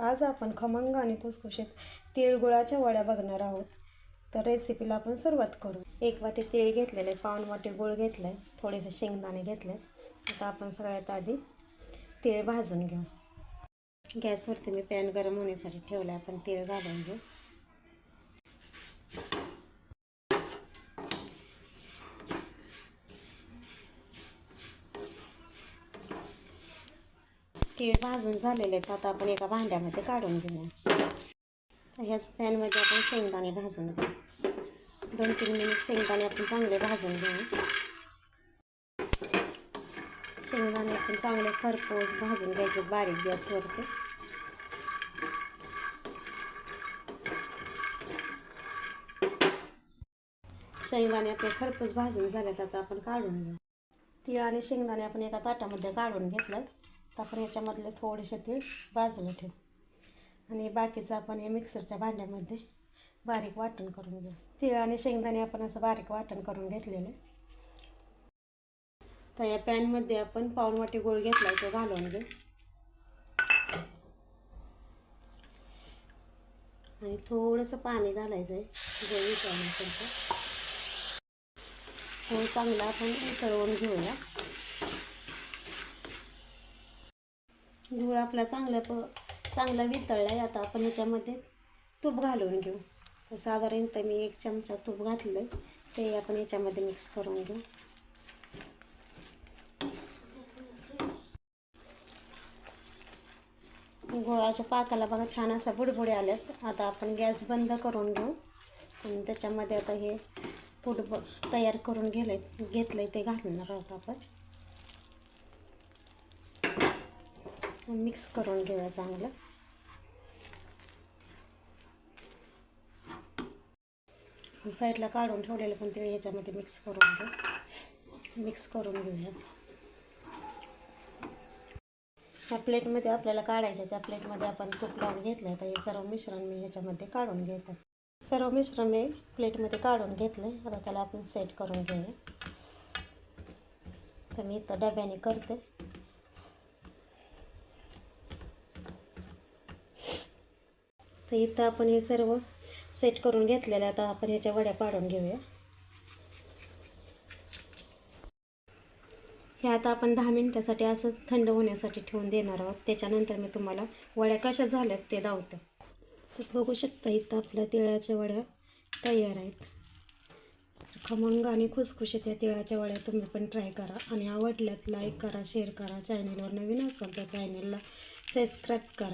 आज आपण खमंग आणि खुसखुशीत तिळगुळाच्या वड्या बघणार आहोत. तर रेसिपीला आपण सुरुवात करू. एक वाटी तीळ घेतलेले पाऊन वाटी गुळ घेतलं आहे थोडेसे शेंगदाणे घेतले आता आपण सगळ्यात आधी तीळ भाजून घेऊ. गॅसवरती मी पॅन गरम होण्यासाठी ठेवलं आहे आपण तीळ घालून घेऊ. तीळ भाजून झालेले आहेत. आता आपण एका भांड्यामध्ये काढून घेऊया. ह्याच पॅनमध्ये आपण शेंगदाणे भाजून घेऊ. दोन तीन मिनिट शेंगदाणे आपण चांगले भाजून घेऊ. शेंगदाणे आपण चांगले खरपूस भाजून घ्यायचे बारीक गॅसवरती. शेंगदाणे आपले खरपूस भाजून झाल्यात आता आपण काढून घेऊ. तीळ आणि शेंगदाणे आपण एका ताटामध्ये काढून घेतलं तर आपण याच्यामधले थोडेसे ते बाजूला ठेवू. आणि बाकीचं आपण हे मिक्सरच्या भांड्यामध्ये बारीक वाटण करून घेऊ. तीळ आणि शेंगदाणे आपण असं बारीक वाटण करून घेतलेलं. तर या पॅनमध्ये आपण पाऊणवाटी गोळ घेतला तो घालून घेऊ. आणि थोडंसं पाणी घालायचं आहे गोळी विचारण्यासाठी तो चांगला आपण उकळवून घेऊया. गूळ आपला चांगला प चांगला वितळला आहे. आता आपण ह्याच्यामध्ये तूप घालून घेऊ. तर साधारणतः मी एक चमचा तूप घातलं आहे ते आपण याच्यामध्ये मिक्स करून घेऊ. गुळाच्या पाकाला बघा छान असा बुडबुडे आल्यात. आता आपण गॅस बंद करून घेऊ. आणि त्याच्यामध्ये आता हे पुटब तयार करून गेलं घेतलं आहे ते घालणार आहोत आपण. मिक्स करून घेऊया चांगलं. साईडला काढून ठेवलेलं पण ते ह्याच्यामध्ये मिक्स करून घेऊ. मिक्स करून घेऊया. त्या प्लेटमध्ये आपल्याला काढायच्या त्या प्लेटमध्ये आपण तूप लावून घेतलं तर हे सर्व मिश्रण मी ह्याच्यामध्ये काढून घेतो. सर्व मिश्रण मी प्लेटमध्ये काढून घेतलं आहे आता त्याला आपण सेट करून घेऊया. तर मी इथं डब्याने करते. तर इथं आपण हे सर्व सेट करून घेतलेलं आता आपण ह्याच्या वड्या पाडून घेऊया. हे आता आपण दहा मिनटासाठी असंच थंड होण्यासाठी ठेवून देणार आहोत. त्याच्यानंतर मी तुम्हाला वड्या कशा झाल्यात ते दावतं. तर बघू शकता इथं आपल्या तिळाच्या वड्या तयार आहेत. खमंग आणि खुसखुशीत या तिळाच्या वड्या तुम्ही पण ट्राय करा आणि आवडल्यात लाईक करा शेअर करा. चॅनेलवर नवीन असाल तर चॅनेलला सबस्क्राईब करा.